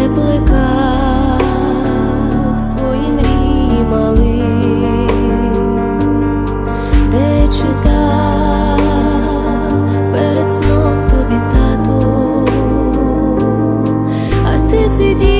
де плекав свої мрії де читав перед сном тобі тато, а ти сидів.